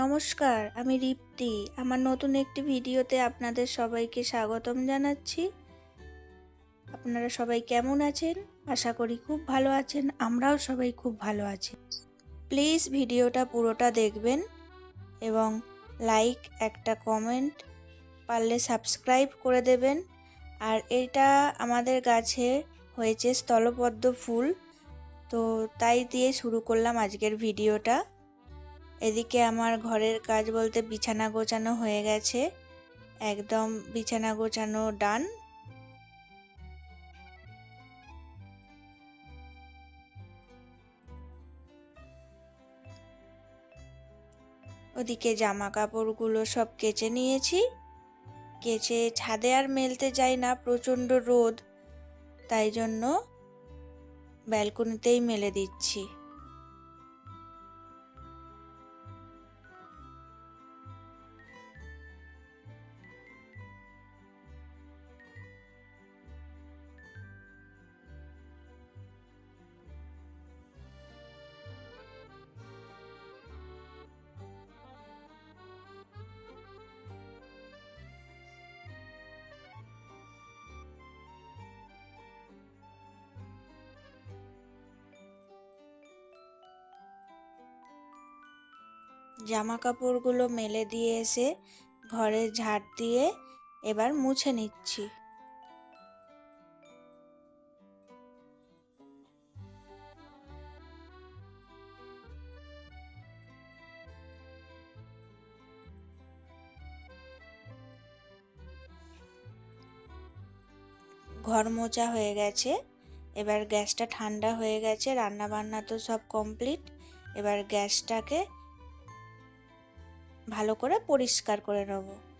নমস্কার, আমি রিপ্তি। আমার নতুন একটি ভিডিওতে আপনাদের সবাইকে স্বাগতম জানাচ্ছি। আপনারা সবাই কেমন আছেন? আশা করি খুব ভালো আছেন, আমরাও সবাই খুব ভালো আছি। প্লিজ ভিডিওটা পুরোটা দেখবেন এবং লাইক একটা কমেন্ট পারলে সাবস্ক্রাইব করে দেবেন। আর এটা আমাদের গাছে হয়েছে স্থলপদ্ম ফুল, তো তাই দিয়ে শুরু করলাম আজকের ভিডিওটা। এদিকে আমার ঘরের কাজ বলতে বিছানা গোছানো হয়ে গেছে। একদম বিছানা গোছানো ডান। ওদিকে জামা কাপড়গুলো সব কেচে নিয়েছি। কেচে ছাদে আর মেলতে যাই না, প্রচণ্ড রোদ। তাই জন্য ব্যালকনিতেই মেলে দিচ্ছি। জামা কাপড়গুলো মেলে দিয়ে এসে ঘরে ঝাড় দিয়ে এবার মুছে নিচ্ছি। ঘর মোচা হয়ে গেছে, এবার গ্যাসটা ঠান্ডা হয়ে গেছে রান্না বান্না তো সব কমপ্লিট এবার গ্যাসটাকে ভালো করে পরিষ্কার করে নেব।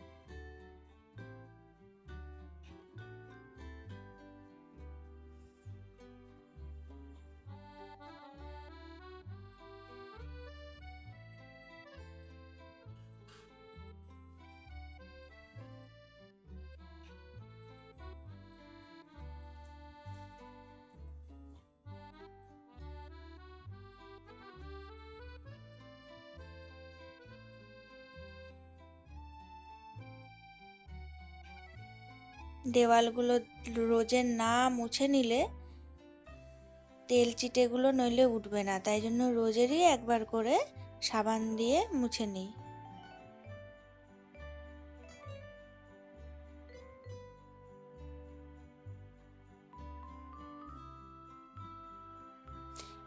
দেওয়ালগুলো রোজে না মুছে নিলে তেল চিটেগুলো নইলে উঠবে না। তাই জন্য রোজেরই একবার করে সাবান দিয়ে মুছে নিই।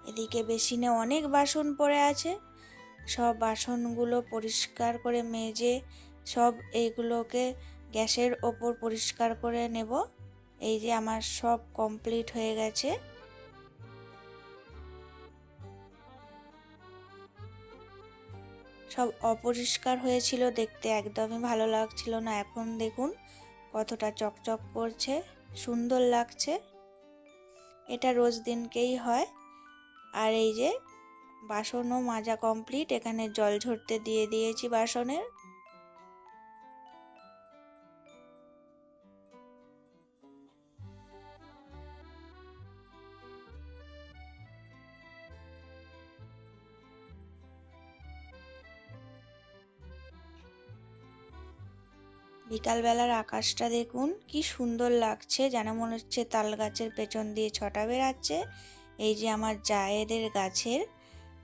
এদিকে বেসিনে অনেক বাসন পড়ে আছে। সব বাসনগুলো পরিষ্কার করে মেজে সব এইগুলোকে গ্যাসের ওপর পরিষ্কার করে নেব। এই যে আমার সব কমপ্লিট হয়ে গেছে। সব অপরিষ্কার হয়েছিল দেখতে একদমই ভালো লাগছিল না। এখন দেখুন কতটা চকচক করছে, সুন্দর লাগছে। এটা রোজ দিনকেই হয়। আর এই যে বাসনও মাজা কমপ্লিট এখানে জল ঝরতে দিয়ে দিয়েছি বাসনের। বিকালবেলার আকাশটা দেখুন, কি সুন্দর লাগছে। যেন মনে হচ্ছে তাল গাছের পেছন দিয়ে ছটা বেরাচ্ছে এই যে আমার জায়েদের গাছের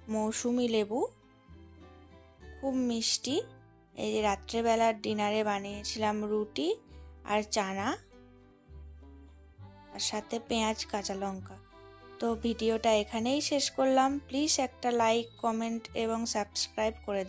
মৌসুমি লেবু। খুব মিষ্টি। এই যে রাত্রেবেলার ডিনারে বানিয়েছিলাম রুটি আর চানা আর সাথে পেঁয়াজ, কাঁচা লঙ্কা। তো ভিডিওটা এখানেই শেষ করলাম। প্লিজ একটা লাইক, কমেন্ট এবং সাবস্ক্রাইব করে